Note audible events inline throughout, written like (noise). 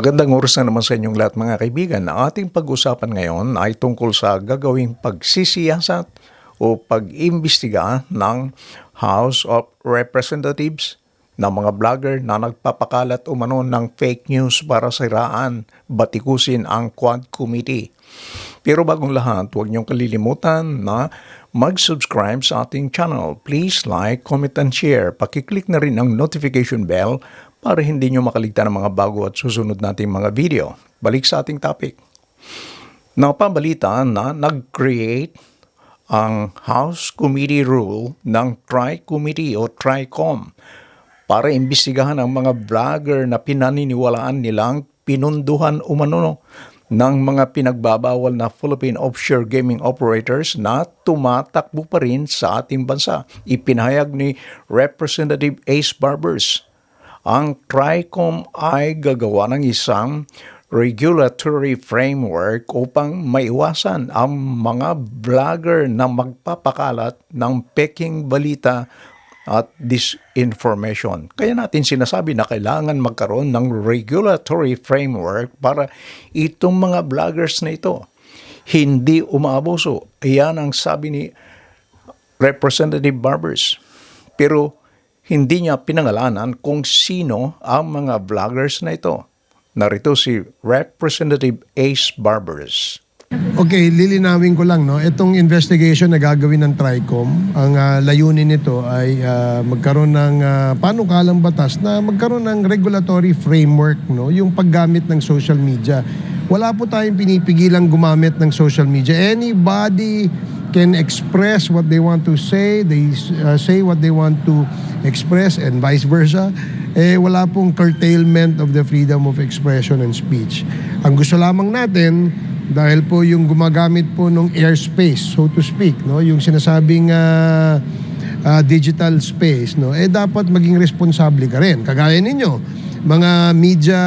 Magandang oras na naman sa inyong lahat mga kaibigan. Ang ating pag-usapan ngayon ay tungkol sa gagawing pagsisiyasat o pag-imbestiga ng House of Representatives ng mga vlogger na nagpapakalat umano ng fake news para siraan, batikusin ang Quad Committee. Pero bagong lahat, huwag niyong kalilimutan na mag-subscribe sa ating channel. Please like, comment, and share. Pakiclick na rin ang notification bell para hindi niyo makaligtan ng mga bago at susunod nating mga video. Balik sa ating topic. Napabalita na nag-create ang House Committee Rule ng Tri-Committee o TRICOM para imbestigahan ang mga vlogger na pinaniniwalaan nilang pinunduhan umano ng mga pinagbabawal na Philippine offshore gaming operators na tumatakbo pa rin sa ating bansa. Ipinahayag ni Representative Ace Barbers. Ang TRICOM ay gagawa ng isang regulatory framework upang maiwasan ang mga vlogger na magpapakalat ng peking balita at disinformation. Kaya natin sinasabi na kailangan magkaroon ng regulatory framework para itong mga vloggers na ito hindi umaabuso. Iyan ang sabi ni Representative Barbers. Pero hindi niya pinangalanan kung sino ang mga vloggers na ito. Narito si Representative Ace Barbers. Okay, lilinawin ko lang no. Itong investigation na gagawin ng TRICOM, ang ah, layunin nito ay ah, magkaroon ng uh, panukalang batas na magkaroon ng regulatory framework no, yung paggamit ng social media. Wala po tayong pinipigilang gumamit ng social media. Anybody can express what they want to say, they uh, say what they want to express and vice versa. Eh wala pong curtailment of the freedom of expression and speech. Ang gusto lamang natin dahil po yung gumagamit po ng airspace so to speak no yung sinasabing ah, ah, digital space no eh dapat maging responsable ka rin kagaya ninyo mga media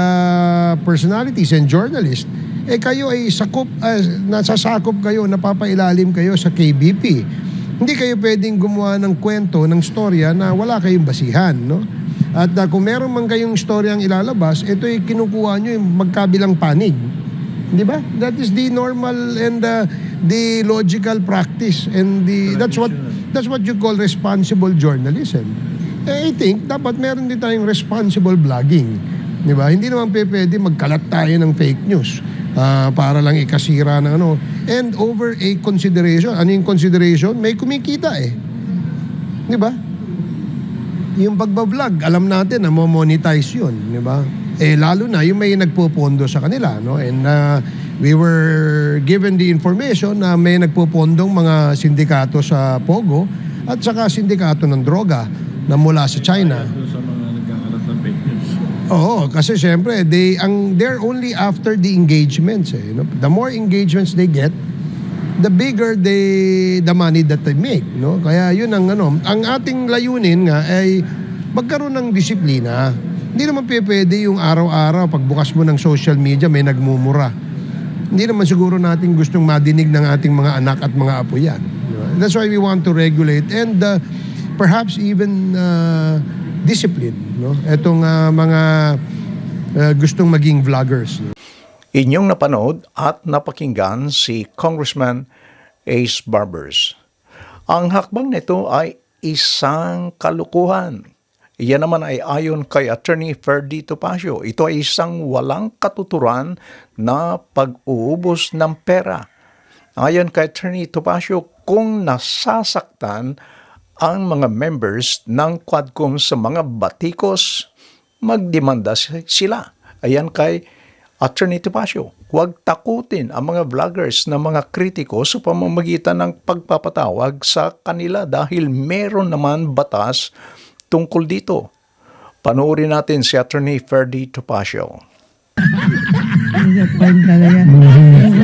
personalities and journalists eh kayo ay sakop ah, nasasakop kayo napapailalim kayo sa KBP hindi kayo pwedeng gumawa ng kwento ng storya na wala kayong basihan no at ah, kung meron man kayong storyang ilalabas ito ay kinukuha nyo yung magkabilang panig Di ba? That is the normal and uh, the logical practice and the that's what that's what you call responsible journalism. Eh, I think dapat meron din tayong responsible blogging. Di ba? Hindi naman pwede magkalat tayo ng fake news ah, para lang ikasira ng ano. And over a consideration. Ano yung consideration? May kumikita eh. Di ba? Yung pagbablog, alam natin na mo-monetize yun, di ba? Eh lalo na yung may nagpopondo sa kanila, no? And uh, we were given the information na may nagpopondong mga sindikato sa Pogo at saka sindikato ng droga na mula sa China. Doon sa mga nagkakalat ng fake news. Oo, kasi syempre they ang they're only after the engagements eh. No? The more engagements they get, the bigger they the money that they make, no? Kaya yun ang ano, ang ating layunin nga ay magkaroon ng disiplina. Hindi naman pwede yung araw-araw pagbukas mo ng social media may nagmumura. Hindi naman siguro natin gustong madinig ng ating mga anak at mga apo yan. That's why we want to regulate and uh, perhaps even uh, discipline, no? Etong uh, mga uh, gustong maging vloggers. no? Inyong napanood at napakinggan si Congressman Ace Barbers. Ang hakbang nito ay isang kalukuhan. Iyan naman ay ayon kay Attorney Ferdy Topacio. Ito ay isang walang katuturan na pag-uubos ng pera. Ayon kay Attorney Topacio, kung nasasaktan ang mga members ng Quadcom sa mga batikos, magdemanda si- sila. Ayan kay Attorney Topacio, huwag takutin ang mga vloggers na mga kritiko sa pamamagitan ng pagpapatawag sa kanila dahil meron naman batas tungkol dito. Panoorin natin si Attorney Ferdy Topacio.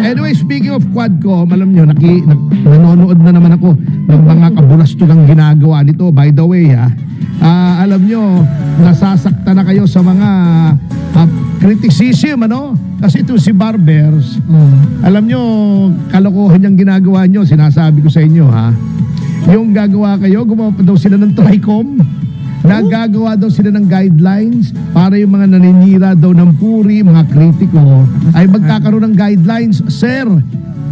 Anyway, speaking of Quadcom, alam nyo, naki, nak, nanonood na naman ako ng mga kabulastugang ginagawa nito. By the way, ha, ah, alam nyo, nasasakta na kayo sa mga ah, criticism, ano? Kasi ito si Barbers, alam nyo, kalokohan yung ginagawa nyo, sinasabi ko sa inyo, ha? Yung gagawa kayo, gumawa pa daw sila ng TRICOM. Nagagawa daw sila ng guidelines para yung mga naninira daw ng puri, mga kritiko, ay magkakaroon ng guidelines. Sir,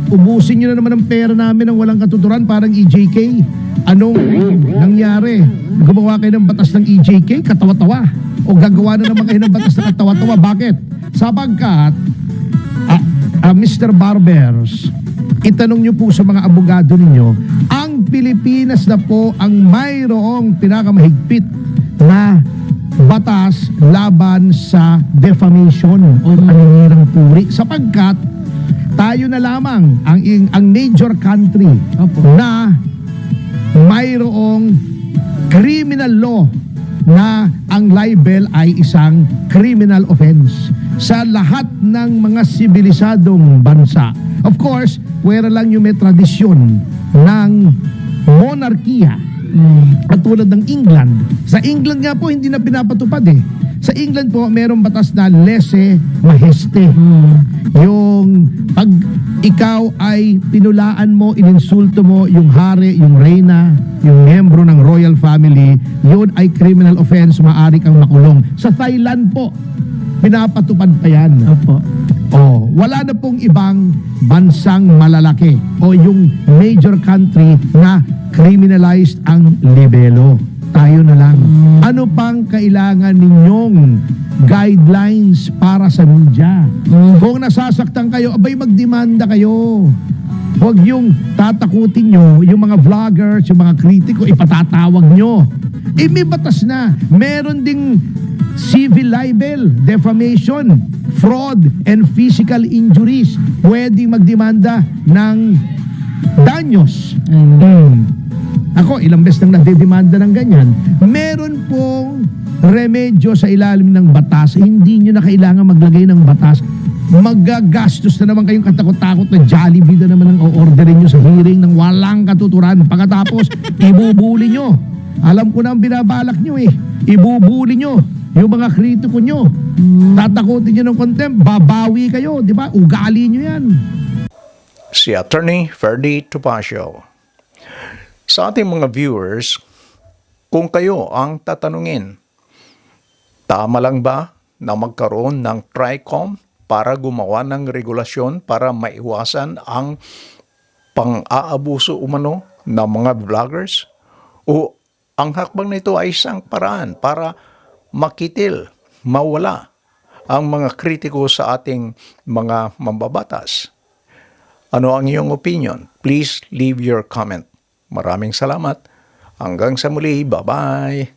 ubusin nyo na naman ang pera namin ng walang katuturan parang EJK. Anong nangyari? Gumawa kayo ng batas ng EJK, katawa-tawa. O gagawa na naman kayo ng batas na katawa-tawa. Bakit? Sapagkat Ah, ah, Mr. Barbers, itanong niyo po sa mga abogado ninyo, ang Pilipinas na po ang mayroong pinakamahigpit na batas laban sa defamation o paninirang puri sapagkat tayo na lamang ang ang major country na mayroong criminal law na ang libel ay isang criminal offense sa lahat ng mga sibilisadong bansa. Of course, wera lang yung may tradisyon ng monarkiya katulad ng England. Sa England nga po, hindi na pinapatupad eh. Sa England po, merong batas na lese majeste. Yung pag ikaw ay pinulaan mo, ininsulto mo yung hari, yung reyna, yung membro ng royal family, yun ay criminal offense, maaari kang makulong. Sa Thailand po, pinapatupad pa yan. Opo. Oh, wala na pong ibang bansang malalaki o yung major country na criminalized ang libelo. Tayo na lang. Ano pang kailangan ninyong guidelines para sa media? Kung nasasaktan kayo, abay magdemanda kayo. Huwag yung tatakutin nyo, yung mga vloggers, yung mga kritiko, ipatatawag nyo. Eh may batas na. Meron ding civil libel, defamation, fraud, and physical injuries. Pwedeng magdemanda ng danyos. Mm. Ako, ilang beses nang nagdedemanda ng ganyan. Meron pong remedyo sa ilalim ng batas. Hindi nyo na kailangan maglagay ng batas. Magagastos na naman kayong katakot-takot na Jollibee na naman ang o-orderin nyo sa hearing ng walang katuturan. Pagkatapos, (laughs) ibubuli nyo. Alam ko na ang binabalak nyo eh. Ibubuli nyo yung mga kritiko nyo. Tatakutin nyo ng contempt, babawi kayo. Di ba? Ugali nyo yan. si Attorney Ferdy Tupacio. Sa ating mga viewers, kung kayo ang tatanungin, tama lang ba na magkaroon ng TRICOM para gumawa ng regulasyon para maiwasan ang pang-aabuso umano ng mga vloggers? O ang hakbang nito ay isang paraan para makitil, mawala ang mga kritiko sa ating mga mambabatas? Ano ang iyong opinion? Please leave your comment. Maraming salamat. Hanggang sa muli. Bye-bye.